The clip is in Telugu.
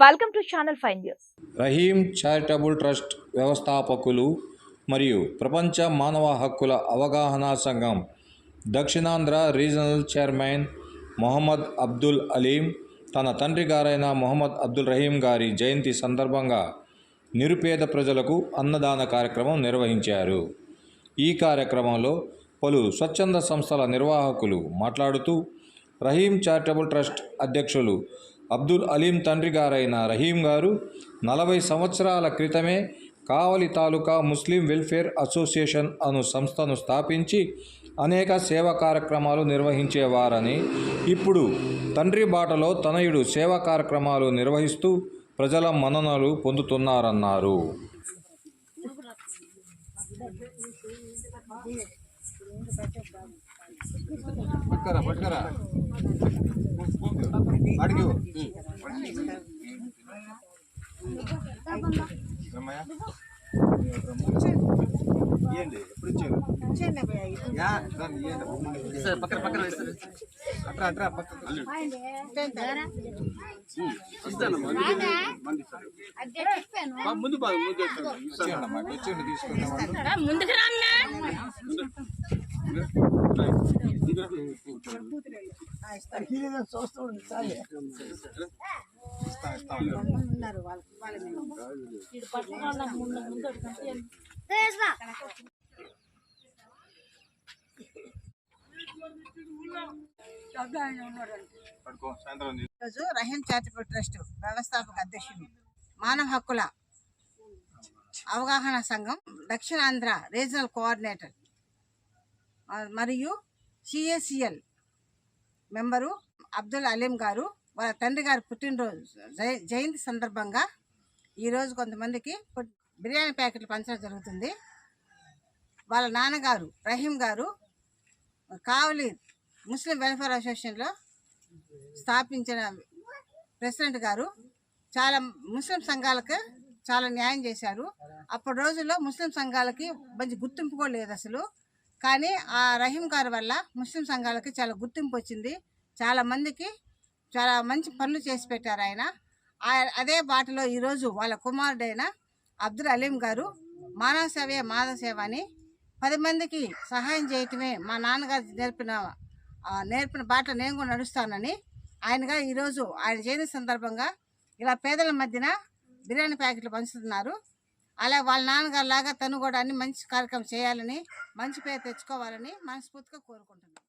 Welcome to channel 5 news Rahim charitable trust వ్యవస్థాపకులు మరియు ప్రపంచ మానవ హక్కుల అవగాహన సంఘం దక్షిణాంధ్ర రీజనల్ చైర్మన్ మొహమ్మద్ అబ్దుల్ అలీం తన తండ్రి గారైన మొహమ్మద్ అబ్దుల్ రహీం గారి జయంతి సందర్భంగా నిరుపేద ప్రజలకు అన్నదాన కార్యక్రమం నిర్వహించారు. ఈ కార్యక్రమంలో పలు స్వచ్ఛంద సంస్థల నిర్వాహకులు మాట్లాడుతూ రహీం చారిటబుల్ ట్రస్ట్ అధ్యక్షులు అబ్దుల్ అలీం తండ్రి గారైన రహీం గారు నలభై సంవత్సరాల క్రితమే కావలి తాలూకా ముస్లిం వెల్ఫేర్ అసోసియేషన్ అను సంస్థను స్థాపించి అనేక సేవా కార్యక్రమాలు నిర్వహించేవారని ఇప్పుడు తండ్రి బాటలో తనయుడు సేవా కార్యక్రమాలు నిర్వహిస్తూ ప్రజల మన్ననలు పొందుతున్నారన్నారు. పట్టుకరా పట్టుకరా. అడిగి. ఎప్పుడు ఇచ్చారు? రండి, ఇయ్యండి. అట్రా అట్రా పక్కకు. ఇచ్చేయండి అమ్మా ఇచ్చేయండి తీసుకుందాం. ముందుకు రాన్నా చూస్తూ ఇస్తాం ఈరోజు రహీం చారిటబుల్ ట్రస్ట్ వ్యవస్థాపక అధ్యక్షుడు మానవ హక్కుల అవగాహన సంఘం దక్షిణాంధ్ర రీజనల్ కోఆర్డినేటర్ మరియు సిఏసిఎల్ మెంబరు అబ్దుల్ అలీం గారు వాళ్ళ తండ్రి గారు పుట్టినరోజు జయ- జయంతి సందర్భంగా ఈరోజు కొంతమందికి బిర్యానీ ప్యాకెట్లు పంచడం జరుగుతుంది. వాళ్ళ నాన్నగారు రహీం గారు కావలి ముస్లిం వెల్ఫేర్ అసోసియేషన్లో స్థాపించిన ప్రెసిడెంట్ గారు చాలా ముస్లిం సంఘాలకు చాలా న్యాయం చేశారు. అప్పటి రోజుల్లో ముస్లిం సంఘాలకి మంచి గుర్తింపు కూడా లేదు అసలు. కానీ ఆ రహీం గారి వల్ల ముస్లిం సంఘాలకి చాలా గుర్తింపు వచ్చింది. చాలామందికి చాలా మంచి పనులు చేసి పెట్టారు ఆయన. అదే బాటలో ఈరోజు వాళ్ళ కుమారుడైన అబ్దుల్ అలీం గారు మానవ సేవే మానవ సేవ అని పది మందికి సహాయం చేయటమే మా నాన్నగారు నేర్పిన నేర్పిన బాట నేను కూడా నడుస్తానని ఆయనగా ఈరోజు ఆయన జయంతి సందర్భంగా ఇలా పేదల మధ్యన బిర్యానీ ప్యాకెట్లు పంచుతున్నారు. అలా వాళ్ళ నాన్నగారు లాగా తను కూడా అన్ని మంచి కార్యక్రమం చేయాలని మంచి పేరు తెచ్చుకోవాలని మనస్ఫూర్తిగా కోరుకుంటున్నాను.